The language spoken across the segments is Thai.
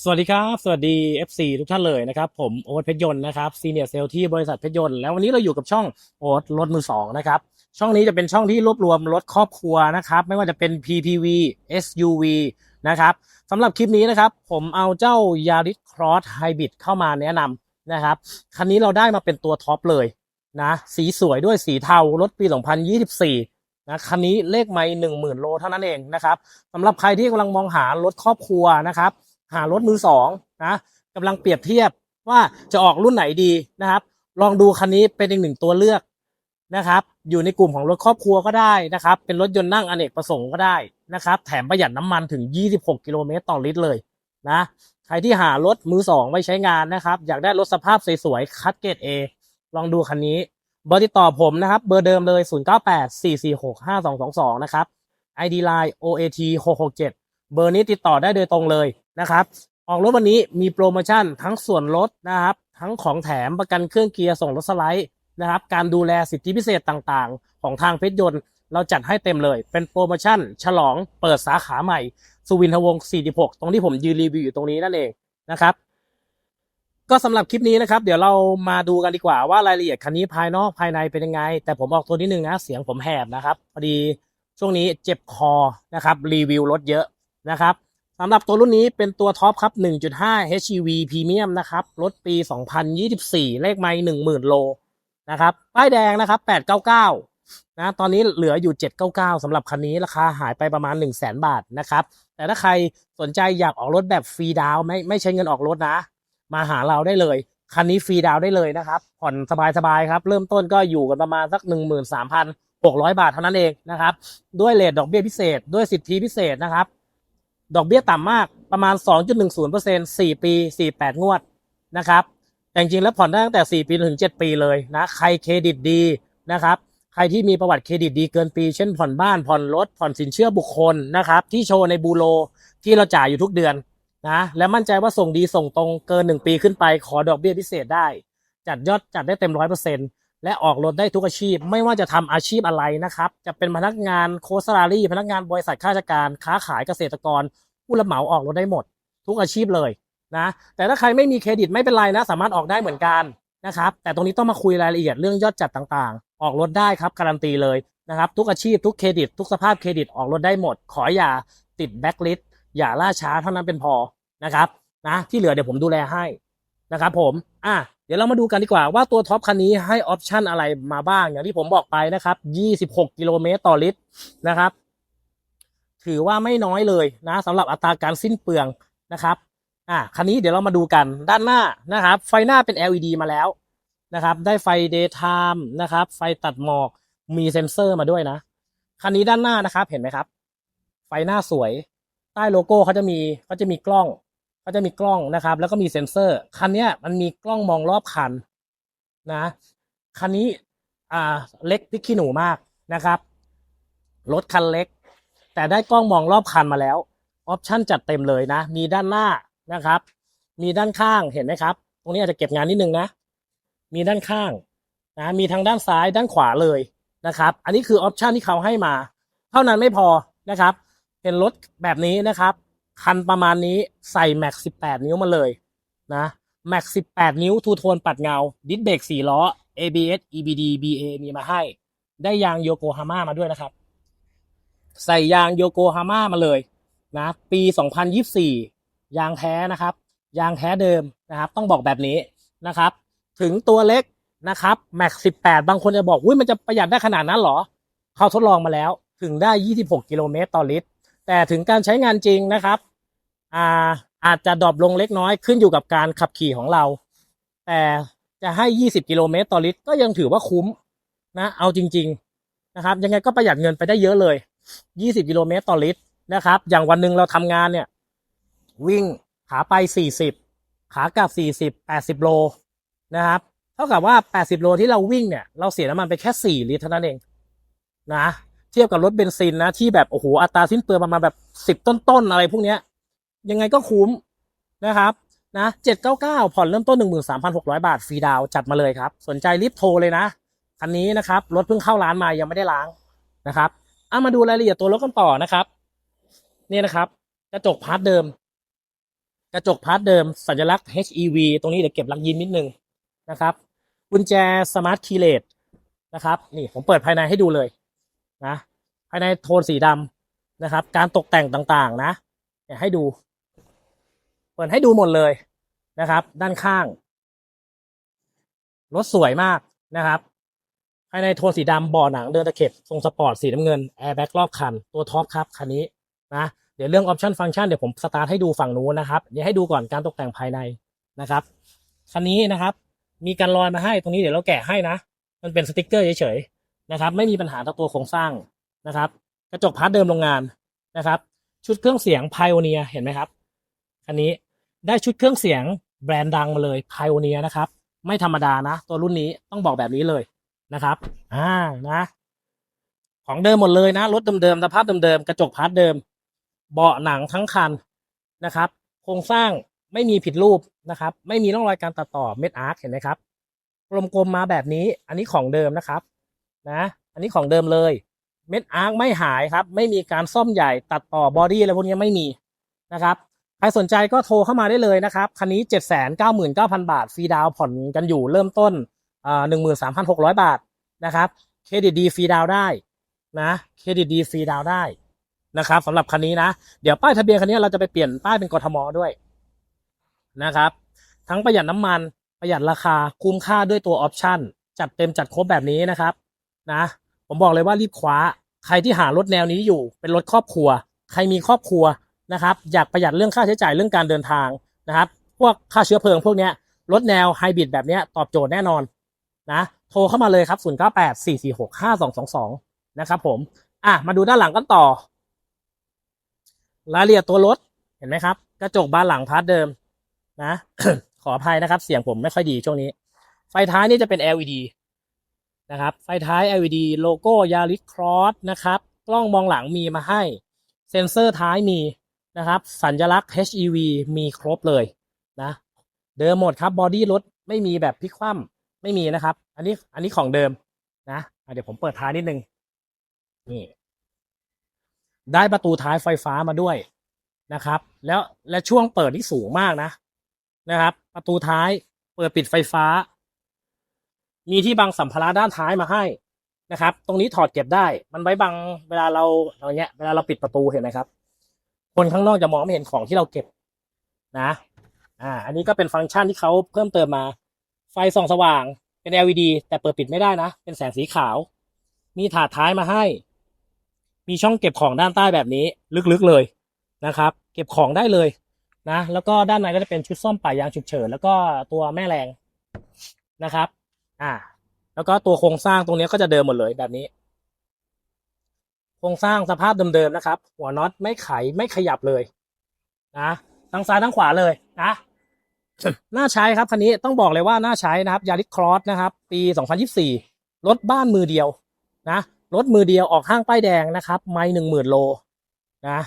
สวัสดีครับ สวัสดี FC ทุกท่านเลยนะครับ ผมโอ๊ตเพชรยนต์นะครับซีเนียร์เซลที่บริษัทเพชรยนต์แล้ววันนี้เราอยู่กับช่องโอ๊ตรถมือสองนะครับ ช่องนี้จะเป็นช่องที่รวบรวมรถครอบครัวนะครับ ไม่ว่าจะเป็น PPV SUV นะครับสำหรับคลิปนี้นะครับ ผมเอาเจ้า Yaris Cross Hybrid เข้ามาแนะนำนะครับ คันนี้เราได้มาเป็นตัวท็อปเลยนะ สีสวยด้วยสีเทารถปี 2024นะคันนี้เลขไม่หนึ่งหมื่นโลเท่านั้นเองนะครับสำหรับใครที่กำลังมองหารถครอบครัวนะครับ หารถมือสองนะกำลังเปรียบเทียบว่าจะออกรุ่นไหนดีนะครับ ลองดูคันนี้เป็นอีกหนึ่งตัวเลือกนะครับ อยู่ในกลุ่มของรถครอบครัวก็ได้นะครับ เป็นรถยนต์นั่งอเนกประสงค์ก็ได้นะครับ แถมประหยัดน้ำมันถึง 26 กิโลเมตรต่อลิตรเลยนะ ใครที่หารถมือสองไว้ใช้งานนะครับ อยากได้รถสภาพสวยๆ คัดเกรด A ลองดูคันนี้ เบอร์ติดต่อผมนะครับ เบอร์เดิมเลย 0984465222 นะครับ ID Line OAT 667 เบอร์นี้ติดต่อได้โดยตรงเลย นะครับออกรถวันนี้มีโปรโมชั่นทั้งส่วนลดนะครับ ทั้งของแถมประกันเครื่องเกียร์ส่งรถสไลด์นะครับ การดูแลสิทธิพิเศษต่างๆ ของทางเพชรยนต์ เราจัดให้เต็มเลย เป็นโปรโมชั่น ฉลองเปิดสาขาใหม่ สุวินทวงศ์46 ตรงที่ผมยืนรีวิวอยู่ตรงนี้นั่นเองนะครับ ก็สำหรับคลิปนี้นะครับ เดี๋ยวเรามาดูกันดีกว่าว่ารายละเอียดคันนี้ภายนอกภายในเป็นยังไง แต่ผมออกตัวนิดนึงนะเสียงผมแหบนะครับพอดีช่วงนี้เจ็บคอนะครับรีวิวรถเยอะนะครับ สำหรับตัวรุ่นนี้เป็นตัวท็อปครับ 1.5 HEV Premium นะครับ รถปี 2024 เลขไมล์10,000 โลนะครับ ป้ายแดงนะครับ 899 นะ ตอนนี้เหลืออยู่ 799สำหรับคันนี้ราคาหายไปประมาณ 1 0 0 0 0แบาทนะครับ แต่ถ้าใครสนใจอยากออกรถแบบฟรีดาวน์ไม่ไม่ใช้เงินออกรถนะ มาหาเราได้เลย คันนี้ฟรีดาวน์ได้เลยนะครับ ผ่อนสบายๆครับ เริ่มต้นก็อยู่กันประมาณสัก 13,600 บาทเท่านั้นเองนะครับ ด้วยเลทดอกเบี้ยพิเศษ ด้วยสิทธิพิเศษนะครับ ดอกเบี้ยต่ำมากประมาณ 2.10% 4 ปี 48 งวดนะครับแต่จริงๆแล้วผ่อนได้ตั้งแต่ 4 ปีถึง 7 ปีเลยนะใครเครดิตดีนะครับใครที่มีประวัติเครดิตดีเกินปี เช่นผ่อนบ้านผ่อนรถผ่อนสินเชื่อบุคคลนะครับที่โชว์ในบูโรที่เราจ่ายอยู่ทุกเดือนนะและมั่นใจว่าส่งดีส่งตรงเกินหนึ่งปีขึ้นไปขอดอกเบี้ยพิเศษได้ จัดยอดจัดได้เต็มร้อยเปอร์เซ็นต์และออกรถได้ทุกอาชีพ ไม่ว่าจะทำอาชีพอะไรนะครับ จะเป็นพนักงานโคสลารีพนักงานบริษัทข้าราชการ ค้าขายเกษตรกร ผู้รับเหมาออกรถได้หมด ทุกอาชีพเลยนะ แต่ถ้าใครไม่มีเครดิตไม่เป็นไรนะ สามารถออกได้เหมือนกันนะครับ แต่ตรงนี้ต้องมาคุยรายละเอียดเรื่องยอดจัดต่างๆ ออกรถได้ครับการันตีเลยนะครับ ทุกอาชีพทุกเครดิต ทุกสภาพเครดิตออกรถได้หมด ขออย่าติดแบ็คลิสต์อย่าล่าช้าเท่านั้นเป็นพอนะครับนะที่เหลือเดี๋ยวผมดูแลให้นะครับผมอะเดี๋ยวเรามาดูกันดีกว่าว่าตัวท็อปคันนี้ให้ออปชันอะไรมาบ้างอย่างที่ผมบอกไปนะครับ 26 กิโลเมตรต่อลิตรนะครับ ถือว่าไม่น้อยเลยนะสำหรับอัตราการสิ้นเปลืองนะครับอะคันนี้เดี๋ยวเรามาดูกันด้านหน้านะครับ ไฟหน้าเป็น LED มาแล้วนะครับ ได้ไฟ daytime นะครับ ไฟตัดหมอกมีเซ็นเซอร์มาด้วยนะคันนี้ด้านหน้านะครับเห็นไหมครับ ไฟหน้าสวย ใต้โลโก้เขาจะมีเขาจะมีกล้องเขาจะมีกล้องนะครับ แล้วก็มีเซ็นเซอร์ คันนี้มันมีกล้องมองรอบคันนะ คันนี้อ่าเล็กพิกขี้หนูมากนะครับ รถคันเล็ก แต่ได้กล้องมองรอบคันมาแล้วออปชั่นจัดเต็มเลยนะ มีด้านหน้านะครับ มีด้านข้างเห็นไหมครับ ตรงนี้อาจจะเก็บงานนิดนึงนะ มีด้านข้างนะมีทั้งด้านซ้ายด้านขวาเลยนะครับ อันนี้คือออปชันที่เขาให้มา เท่านั้นไม่พอนะครับเห็นรถแบบนี้นะครับ คันประมาณนี้ใส่แม็ก18นิ้วมาเลยนะแม็ก18นิ้วทูโทนปัดเงา ดิสเบรก4ล้อ ABS EBD BA มีมาให้ ได้ยางโยโกฮาม่ามาด้วยนะครับ ใส่ยางโยโกฮาม่ามาเลยนะปี 2024 ยางแท้นะครับ ยางแท้เดิมนะครับ ต้องบอกแบบนี้นะครับ ถึงตัวเล็กนะครับแม็ก18 บางคนจะบอกอุ้ยมันจะประหยัดได้ขนาดนั้นหรอ เขาทดลองมาแล้วถึงได้ 26 กิโลเมตรต่อลิตร แต่ถึงการใช้งานจริงนะครับอ่าอาจจะดรอปลงเล็กน้อยขึ้นอยู่กับการขับขี่ของเรา แต่จะให้ 20 กิโลเมตรต่อลิตร ก็ยังถือว่าคุ้มนะ เอาจริง ๆ นะครับ ยังไงก็ประหยัดเงินไปได้เยอะเลย 20กิโลเมตรต่อลิตรนะครับ อย่างวันหนึ่งเราทำงานเนี่ย วิ่งขาไป40ขากลับ40 80โลนะครับ เท่ากับว่า80โลที่เราวิ่งเนี่ย เราเสียน้ำมันไปแค่4ลิตรเท่านั้นเองนะเทียบกับรถเบนซินนะ ที่แบบโอ้โหอัตราสิ้นเปลืองประมาณแบบสิบต้นๆอะไรพวกเนี้ย ยังไงก็คุ้มนะครับนะเจ็ดเก้าเก้าผ่อนเริ่มต้นหนึ่งหมื่นสามพันหกร้อยบาทฟรีดาวจัดมาเลยครับ สนใจรีบโทรเลยนะ คันนี้นะครับ รถเพิ่งเข้าร้านมายังไม่ได้ล้างนะครับ เอามาดูรายละเอียดตัวรถกันต่อนะครับ นี่นะครับ กระจกพาร์ทเดิม กระจกพาร์ทเดิม สัญลักษณ์ HEV ตรงนี้เดี๋ยวเก็บลักยิ้มนิดนึงนะครับกุญแจสมาร์ทคีเลตนะครับ นี่ผมเปิดภายในให้ดูเลยนะภายในโทนสีดำนะครับ การตกแต่งต่างๆนะเนี่ยให้ดู เปิดให้ดูหมดเลยนะครับ ด้านข้างรถสวยมากนะครับ ภายในโทนสีดำเบ่อหนังเดินตะเข็บทรงสปอร์ตสีน้ำเงินแอร์แบ็กรอบคัน ตัวท็อปครับคันนี้นะเดี๋ยวเรื่องออปชันฟังก์ชันเดี๋ยวผมสตาร์ทให้ดูฝั่งนู้นนะครับเดี๋ยวให้ดูก่อนการตกแต่งภายในนะครับคันนี้นะครับมีการลอยมาให้ตรงนี้เดี๋ยวเราแกะให้นะ มันเป็นสติกเกอร์เฉยๆนะครับไม่มีปัญหาต่อตัวโครงสร้างนะครับ กระจกพาร์ทเดิมโรงงานนะครับ ชุดเครื่องเสียง Pioneer เห็นไหมครับคันนี้ได้ชุดเครื่องเสียงแบรนด์ดังมาเลย Pioneer นะครับไม่ธรรมดานะ ตัวรุ่นนี้ต้องบอกแบบนี้เลย นะครับ อ่านะ ของเดิมหมดเลยนะรถเดิมๆสภาพเดิมๆกระจกพาร์ทเดิม เบาะหนังทั้งคันนะครับ โครงสร้างไม่มีผิดรูปนะครับ ไม่มีร่องรอยการตัดต่อเม็ดอาร์คเห็นไหมครับกลมๆมาแบบนี้ อันนี้ของเดิมนะครับ นะ อันนี้ของเดิมเลย เม็ดอาร์คไม่หายครับ ไม่มีการซ่อมใหญ่ตัดต่อบอดี้อะไรพวกนี้ไม่มีนะครับใครสนใจก็โทรเข้ามาได้เลยนะครับ คันนี้เจ็ดแสนเก้าหมื่นเก้าพันบาท ฟรีดาวผ่อนกันอยู่เริ่มต้น หนึ่งหมื่นสามพันหกร้อยบาทนะครับเครดิตดีฟรีดาวได้นะเครดิตดีฟรีดาวได้นะครับสำหรับคันนี้นะ เดี๋ยวป้ายทะเบียนคันนี้เราจะไปเปลี่ยนป้ายเป็นกทมด้วยนะครับ ทั้งประหยัดน้ำมันประหยัดราคาคุ้มค่าด้วยตัวออปชั่นจัดเต็มจัดครบแบบนี้นะครับนะผมบอกเลยว่ารีบคว้า ใครที่หารถแนวนี้อยู่ เป็นรถครอบครัว ใครมีครอบครัวนะครับ อยากประหยัดเรื่องค่าใช้จ่ายเรื่องการเดินทางนะครับ พวกค่าเชื้อเพลิงพวกนี้รถแนวไฮบริดแบบนี้ตอบโจทย์แน่นอน นะ โทรเข้ามาเลยครับ 0 9 8 4 4 6 5 2 2 2 นะครับผม อะ มาดูด้านหลังกันต่อ รายละเอียดตัวรถ เห็นไหมครับ กระจกบานหลังพาร์ทเดิม นะ ขออภัยนะครับ เสียงผมไม่ค่อยดีช่วงนี้ ไฟท้ายนี่จะเป็น LED นะครับ ไฟท้าย LED โลโก้ยาริ c ครอสนะครับ กล้องมองหลังมีมาให้ เซ็นเซอร์ท้ายมีนะครับ สัญลักษณ์ HEV มีครบเลยนะ เดิมหมดครับ บอดี้รถไม่มีแบบพลิกคว่ำ ไม่มีนะครับ อันนี้อันนี้ของเดิมนะเดี๋ยวผมเปิดท้ายนิดนึงนี่ได้ประตูท้ายไฟฟ้ามาด้วยนะครับ แล้วและช่วงเปิดนี่สูงมากนะนะครับ ประตูท้ายเปิดปิดไฟฟ้า มีที่บังสัมภาระด้านท้ายมาให้นะครับ ตรงนี้ถอดเก็บได้ มันไว้บังเวลาเราอย่าเงี้ย เวลาเราปิดประตูเห็นไหมครับ คนข้างนอกจะมองไม่เห็นของที่เราเก็บนะ อ่า อันนี้ก็เป็นฟังก์ชันที่เขาเพิ่มเติมมา ไฟส่องสว่างเป็น LED แต่เปิดปิดไม่ได้นะ เป็นแสงสีขาว มีถาดท้ายมาให้ มีช่องเก็บของด้านใต้แบบนี้ลึกๆเลยนะครับ เก็บของได้เลยนะ แล้วก็ด้านในก็จะเป็นชุดซ่อมป่ายางฉุกเฉินแล้วก็ตัวแม่แรงนะครับ อ่า แล้วก็ตัวโครงสร้างตรงนี้ก็จะเดิมหมดเลยแบบนี้ โครงสร้างสภาพเดิมๆนะครับ หัวน็อตไม่ไขไม่ขยับเลยนะทั้งซ้ายทั้งขวาเลยนะ น่าใช้ครับคันนี้ต้องบอกเลยว่าน่าใช้นะครับยาริ c ครอสนะครับ ปี 2024 รถบ้านมือเดียวนะรถมือเดียวออกห้างป้ายแดงนะครับ ไม่หนึ่งหมื่นโลนะ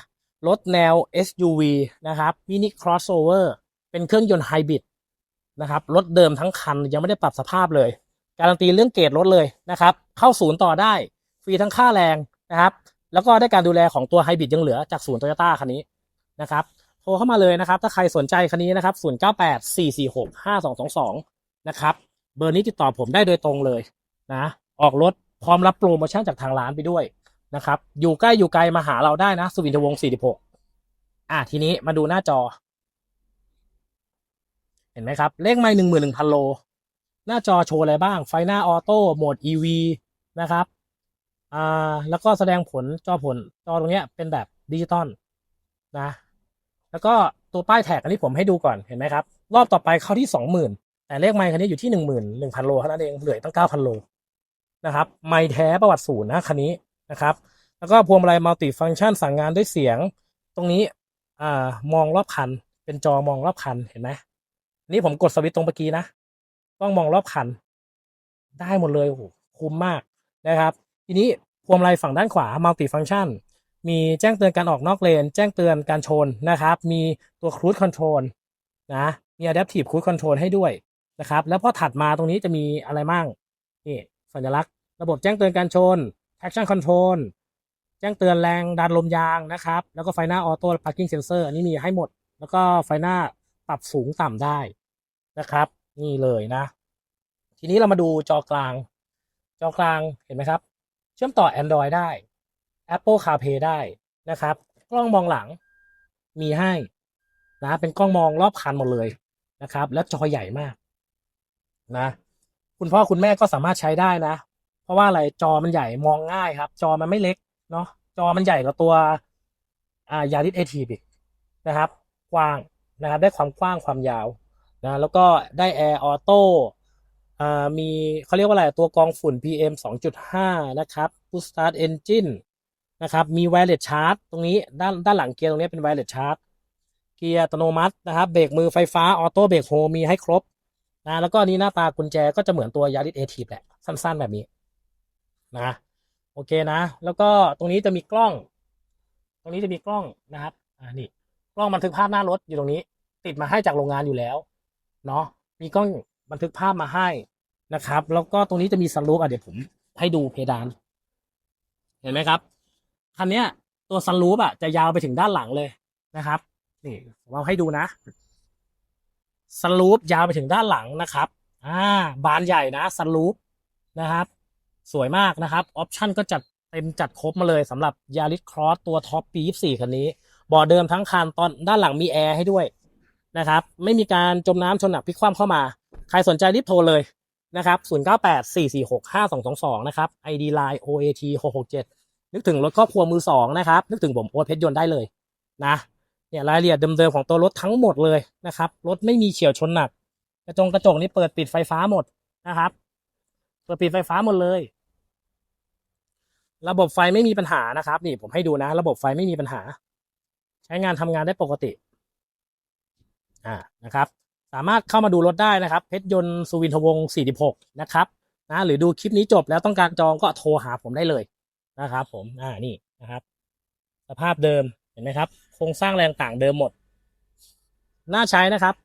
รถแนว SUV นะครับมินิครอสโอเวอร์เป็นเครื่องยนต์ไฮบริดนะครับรถเดิมทั้งคันยังไม่ได้ปรับสภาพเลย การันตีเรื่องเกรดรถเลยนะครับ เข้าศูนย์ต่อได้ ฟรีทั้งค่าแรงนะครับ แล้วก็ได้การดูแลของตัวไฮบริดยังเหลือจากศูนย์โตโยต้าคันนี้นะครับ โทรเข้ามาเลยนะครับ ถ้าใครสนใจคันนี้นะครับ 0984465222 นะครับ เบอร์นี้ติดต่อผมได้โดยตรงเลยนะ ออกรถพร้อมรับโปรโมชั่นจากทางร้านไปด้วยนะครับ อยู่ใกล้อยู่ไกลมาหาเราได้นะ สุวินทวงศ์46 อะทีนี้มาดูหน้าจอ เห็นไหมครับ เลขไม่หนึ่งหมื่นหนึ่งพันโล หน้าจอโชว์อะไรบ้าง ไฟหน้าออโต้ โหมด EV นะครับ อ่า แล้วก็แสดงผลจอผลจอตรงเนี้ยเป็นแบบดิจิตอลนะ แล้วก็ตัวป้ายแท็กอันนี้ผมให้ดูก่อนเห็นไหมครับ รอบต่อไปเข้าที่สองหมื่นแต่เลขไมค์คันนี้อยู่ที่หนึ่งหมื่นหนึ่งพันโลเท่านั้นเองเหลือตั้งเก้าพันโลนะครับไมค์แท้ประวัติศูนย์นะคันนี้นะครับ แล้วก็พวงมาลัยมัลติฟังก์ชันสั่งงานด้วยเสียง ตรงนี้อ่ามองรอบคัน เป็นจอมองรอบคันเห็นไหมนี่ผมกดสวิตช์ตรงเมื่อกี้นะกล้องมองรอบคัน ได้หมดเลยโอ้โหคุ้มมากนะครับ ทีนี้พวงมาลัยฝั่งด้านขวามัลติฟังก์ชัน มีแจ้งเตือนการออกนอกเลน แจ้งเตือนการชนนะครับ มีตัว Cruise Control นะ มี Adaptive Cruise Control ให้ด้วยนะครับ แล้วพอถัดมาตรงนี้จะมีอะไรมั่งนี่สัญลักษณ์ ระบบแจ้งเตือนการชน Traction Control แจ้งเตือนแรงดันลมยางนะครับ แล้วก็ไฟหน้าออโต้ Parking Sensor อันนี้มีให้หมด แล้วก็ไฟหน้าปรับสูงต่ำได้นะครับ นี่เลยนะ ทีนี้เรามาดูจอกลาง จอกลางเห็นไหมครับ เชื่อมต่อ Android ได้ Apple CarPlay ได้นะครับ กล้องมองหลังมีให้นะเป็นกล้องมองรอบคันหมดเลยนะครับ และจอใหญ่มากนะ คุณพ่อคุณแม่ก็สามารถใช้ได้นะ เพราะว่าอะไรจอมันใหญ่มองง่ายครับ จอมันไม่เล็กเนาะจอมันใหญ่กว่าตัวอ่ายาริสเอทีอีกนะครับ กว้างนะครับ ได้ความกว้างความยาวนะแล้วก็ได้แอร์ออโต้อ่ามีเขาเรียกว่าอะไรตัวกรองฝุ่น PM 2.5 นะครับ Push Start Engine นะครับมี Wireless Charge ตรงนี้ด้านด้านหลังเกียร์ตรงนี้เป็น Wireless Charge เกียร์อัตโนมัตินะครับเบรกมือไฟฟ้าออโต้เบรกโฮมีให้ครบนะแล้วก็นนี้หน้าตากุญแจก็จะเหมือนตัวยาริสเอทีแหละ สั้นๆแบบนี้นะโอเคนะ แล้วก็ตรงนี้จะมีกล้อง ตรงนี้จะมีกล้องนะครับอ่านี่กล้องบันทึกภาพหน้ารถอยู่ตรงนี้ ติดมาให้จากโรงงานอยู่แล้วเนาะมีกล้องบันทึกภาพมาให้นะครับ แล้วก็ตรงนี้จะมีสลูปอะเดี๋ยวผมให้ดูเพดาน เห็นไหมครับ คันเนี้ยตัวซันรูปอะจะยาวไปถึงด้านหลังเลยนะครับ นี่ผมเอาให้ดูนะซันรูปยาวไปถึงด้านหลังนะครับอ่าบานใหญ่นะซันรูปนะครับ สวยมากนะครับออปชั่นก็จัดเต็มจัดครบมาเลยสำหรับ Yaris Cross ตัวท็อปปี 24 คันนี้บาะเดิมทั้งคันตอนด้านหลังมีแอร์ให้ด้วยนะครับ ไม่มีการจมน้ำชนหนักพลิกคว่ำเข้ามา ใครสนใจรีบโทรเลยนะครับ 0984465222 นะครับ ID Line OAT 667 นึกถึงรถครอบครัวมือสองนะครับ นึกถึงผมโอ๊ตเพชรยนต์ได้เลยนะเนี่ยรายละเอียดเดิมๆของตัวรถทั้งหมดเลยนะครับ รถไม่มีเฉียวชนหนัก กระจงกระจกนี่เปิดปิดไฟฟ้าหมดนะครับ เปิดปิดไฟฟ้าหมดเลย ระบบไฟไม่มีปัญหานะครับ นี่ผมให้ดูนะ ระบบไฟไม่มีปัญหา ใช้งานทำงานได้ปกติ อ่านะครับ สามารถเข้ามาดูรถได้นะครับ เพชรยนต์สุวินทวงศ์46 นะครับนะหรือดูคลิปนี้จบแล้วต้องการจองก็โทรหาผมได้เลย นะครับ ผมอ่านี่นะครับ สภาพเดิมเห็นไหมครับ โครงสร้างแรงต่างเดิมหมด น่าใช้นะครับ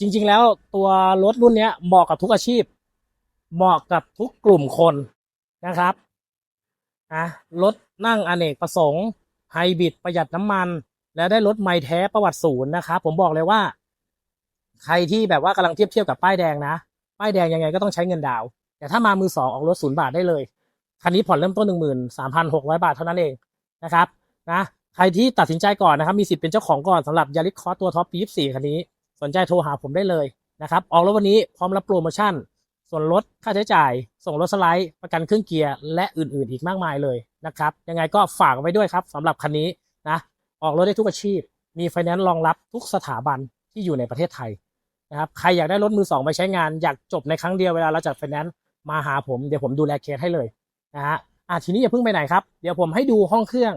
จริง ๆ แล้วตัวรถรุ่นนี้เหมาะกับทุกอาชีพ เหมาะกับทุกกลุ่มคนนะครับอะรถนั่งอเนกประสงค์ไฮบริดประหยัดน้ำมัน และได้รถไม่แท้ประวัติศูนย์นะครับผมบอกเลยว่า ใครที่แบบว่ากำลังเทียบเทียบกับป้ายแดงนะ ป้ายแดงยังไงก็ต้องใช้เงินดาว แต่ถ้ามามือสองออกรถศูนย์บาทได้เลย คันนี้ผ่อนเริ่มต้นหนึ่งหมื่นสามพันหกร้อยบาทเท่านั้นเองนะครับนะใครที่ตัดสินใจก่อนนะครับ มีสิทธิ์เป็นเจ้าของก่อนสำหรับยาริสคอสตัวท็อปปีสี่คันนี้ สนใจโทรหาผมได้เลยนะครับออกรถวันนี้พร้อมรับโปรโมชั่น ส่วนลดค่าใช้จ่าย ส่งรถสไลด์ประกันเครื่องเกียร์และอื่นๆ อีกมากมายเลยนะครับยังไงก็ฝากไว้ด้วยครับสำหรับคันนี้นะออกรถได้ทุกอาชีพ มีไฟแนนซ์รองรับทุกสถาบันที่อยู่ในประเทศไทยนะครับใครอยากได้รถมือสองไปใช้งานอยากจบในครั้งเดียวเวลาเราจัดไฟแนนซ์มาหาผมเดี๋ยวผมดูแลเคสให้เลย นะฮะอะทีนี้อย่าเพิ่งไปไหนครับ เดี๋ยวผมให้ดูห้องเครื่อง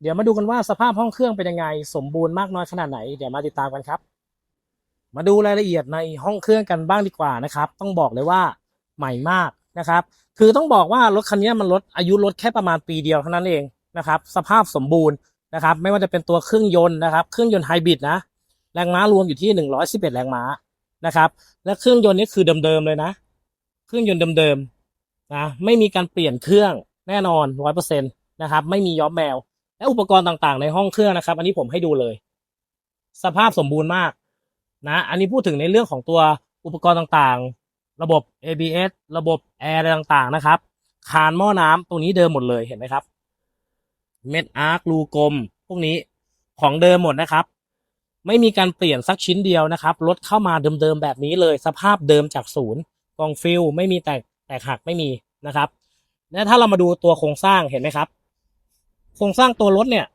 เดี๋ยวมาดูกันว่าสภาพห้องเครื่องเป็นยังไง สมบูรณ์มากน้อยขนาดไหน เดี๋ยวมาติดตามกันครับ มาดูรายละเอียดในห้องเครื่องกันบ้างดีกว่านะครับ ต้องบอกเลยว่าใหม่มากนะครับ คือต้องบอกว่ารถคันนี้มันลดอายุรถแค่ประมาณปีเดียวเท่านั้นเองนะครับ สภาพสมบูรณ์นะครับ ไม่ว่าจะเป็นตัวเครื่องยนต์นะครับ เครื่องยนต์ไฮบริดนะ แรงม้ารวมอยู่ที่ 111 แรงม้านะครับ และเครื่องยนต์นี้คือเดิมๆเลยนะ เครื่องยนต์เดิมๆ นะไม่มีการเปลี่ยนเครื่องแน่นอน100%นะครับ ไม่มีย้อมแมว และอุปกรณ์ต่างๆ ในห้องเครื่องนะครับ อันนี้ผมให้ดูเลย สภาพสมบูรณ์มากนะอันนี้พูดถึงในเรื่องของตัวอุปกรณ์ต่างๆ ระบบ ABS ระบบแอร์อะไรต่างๆนะครับ คานหม้อน้ำตรงนี้เดิมหมดเลยเห็นไหมครับ เม็ดอาร์ครูกลม พวกนี้ของเดิมหมดนะครับ ไม่มีการเปลี่ยนสักชิ้นเดียวนะครับรถเข้ามาเดิมๆแบบนี้เลย สภาพเดิมจากศูนย์กองฟิลไม่มีแตก กหักไม่มีนะครับและถ้าเรามาดูตัวโครงสร้างเห็นไหมครับ โครงสร้างตัวรถเนี่ย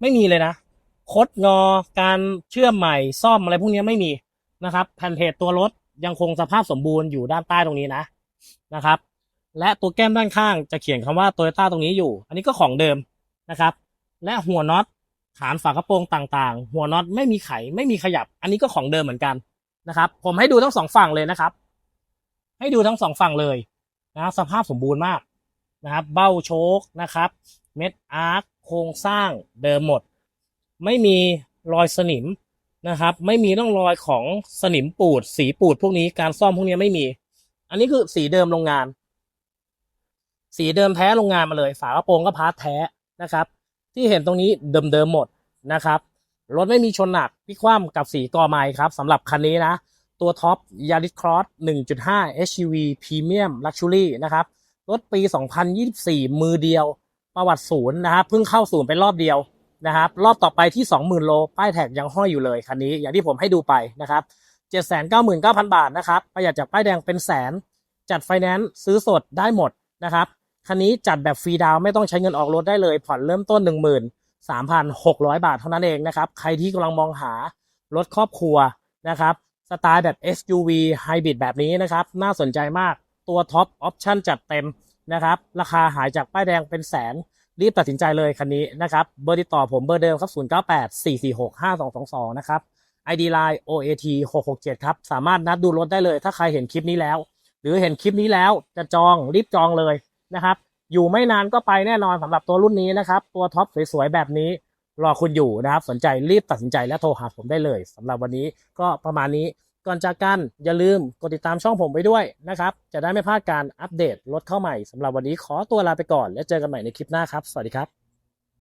ไม่มีเลยนะคดงอการเชื่อมใหม่ซ่อมอะไรพวกนี้ไม่มีนะครับแผ่นเพจตัวรถยังคงสภาพสมบูรณ์อยู่ด้านใต้ตรงนี้นะนะครับ และตัวแก้มด้านข้างจะเขียนคำว่าโตโยต้าตรงนี้อยู่ อันนี้ก็ของเดิมนะครับ และหัวน็อตฐานฝากระโปรงต่างๆ หัวน็อตไม่มีไขไม่มีขยับ อันนี้ก็ของเดิมเหมือนกันนะครับ ผมให้ดูทั้งสองฝั่งเลยนะครับ ให้ดูทั้งสองฝั่งเลยนะสภาพสมบูรณ์มากนะครับ เบ้าโชคนะครับ เม็ดอาร์คโครงสร้างเดิมหมด ไม่มีรอยสนิมนะครับ ไม่มีร่องรอยของสนิมปูด สีปูดพวกนี้การซ่อมพวกนี้ไม่มี อันนี้คือสีเดิมโรงงาน สีเดิมแท้โรงงานมาเลย ฝากระโปรงก็พาร์ทแท้นะครับ ที่เห็นตรงนี้เดิมๆหมดนะครับรถไม่มีชนหนักพิคว่ำกับสีกอไม้ครับสำหรับคันนี้นะ ตัวท็อป Yaris Cross 1.5 SUV Premium Luxury นะครับ รถปี 2024 มือเดียว ประวัติศูนย์นะครับ เพิ่งเข้าศูนย์เป็นรอบเดียวนะครับ รอบต่อไปที่ 20,000 โล ป้ายแท็กยังห้อยอยู่เลยคันนี้ อย่างที่ผมให้ดูไปนะครับ 799,000 บาทนะครับ ประหยัดจากป้ายแดงเป็นแสน จัดไฟแนนซ์ซื้อสดได้หมดนะครับ คันนี้จัดแบบฟรีดาวไม่ต้องใช้เงินออกรถได้เลย ผ่อนเริ่มต้น 13,600 บาทเท่านั้นเองนะครับ ใครที่กำลังมองหารถครอบครัวนะครับ สไตล์แบบ SUV Hybrid แบบนี้นะครับ น่าสนใจมากตัวท็อปออปชั่นจัดเต็มนะครับ ราคาหายจากป้ายแดงเป็นแสน รีบตัดสินใจเลยคันนี้นะครับ เบอร์ติดต่อผมเบอร์เดิมครับ 098 446 5222 นะครับ ID Line OAT 667 ครับ สามารถนัดดูรถได้เลย ถ้าใครเห็นคลิปนี้แล้ว หรือเห็นคลิปนี้แล้วจะจองรีบจองเลยนะครับ อยู่ไม่นานก็ไปแน่นอนสำหรับตัวรุ่นนี้นะครับ ตัวท็อปสวยๆแบบนี้ รอคุณอยู่นะครับ สนใจรีบตัดสินใจและโทรหาผมได้เลยสำหรับวันนี้ก็ประมาณนี้ก่อนจากกันอย่าลืมกดติดตามช่องผมไปด้วยนะครับ จะได้ไม่พลาดการอัปเดตรถเข้าใหม่สำหรับวันนี้ขอตัวลาไปก่อน และเจอกันใหม่ในคลิปหน้าครับ สวัสดีครับ